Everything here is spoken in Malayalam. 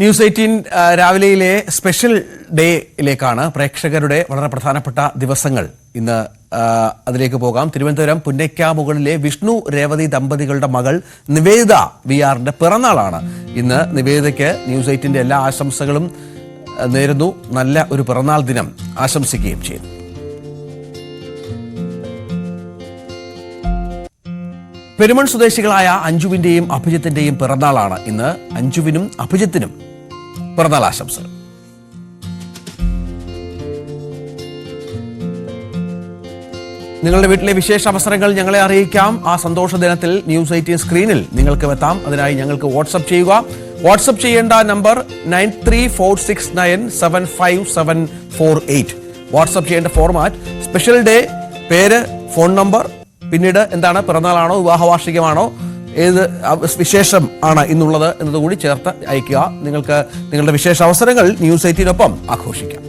ന്യൂസ് എയ്റ്റീൻ രാവിലെയിലെ സ്പെഷ്യൽ ഡേയിലേക്കാണ് പ്രേക്ഷകരുടെ വളരെ പ്രധാനപ്പെട്ട ദിവസങ്ങൾ. ഇന്ന് അതിലേക്ക് പോകാം. തിരുവനന്തപുരം പുന്നയ്ക്കാമുകളിലെ വിഷ്ണു രേവതി ദമ്പതികളുടെ മകൾ നിവേദിത വി ആറിന്റെ പിറന്നാളാണ്. ഇന്ന് നിവേദിതയ്ക്ക് ന്യൂസ് എയ്റ്റിന്റെ എല്ലാ ആശംസകളും നേരുന്നു. നല്ല ഒരു പിറന്നാൾ ദിനം ആശംസിക്കുകയും ചെയ്യുന്നു. പെരുമൺ സ്വദേശികളായ അഞ്ജുവിന്റെയും അഭിജിത്തിന്റെയും പിറന്നാളാണ് ഇന്ന് അഞ്ജുവിനും അഭിജിത്തിനും പിറന്നാൾ ആശംസകൾ. നിങ്ങളുടെ വീട്ടിലെ വിശേഷ അവസരങ്ങൾ ഞങ്ങളെ അറിയിക്കാം. ആ സന്തോഷ ദിനത്തിൽ ന്യൂസ് എയ്റ്റീൻ സ്ക്രീനിൽ നിങ്ങൾക്ക് എത്താം. അതിനായി ഞങ്ങൾക്ക് വാട്സപ്പ് ചെയ്യുക. വാട്സപ്പ് ചെയ്യേണ്ട number nine three four six nine seven five seven four eight. WhatsApp ചെയ്യേണ്ട ഫോർമാറ്റ് സ്പെഷ്യൽ ഡേ പേര് ഫോൺ നമ്പർ പിന്നീട് എന്താണ്? പിറന്നാളാണോ? വിവാഹ വാർഷികമാണോ ഏത് വിശേഷം ആണ് ഇന്നുള്ളത് എന്നതുകൂടി ചേർത്ത് അയക്കുക നിങ്ങൾക്ക് നിങ്ങളുടെ വിശേഷ അവസരങ്ങൾ ന്യൂസ് എയ്റ്റീനൊപ്പം ആഘോഷിക്കാം.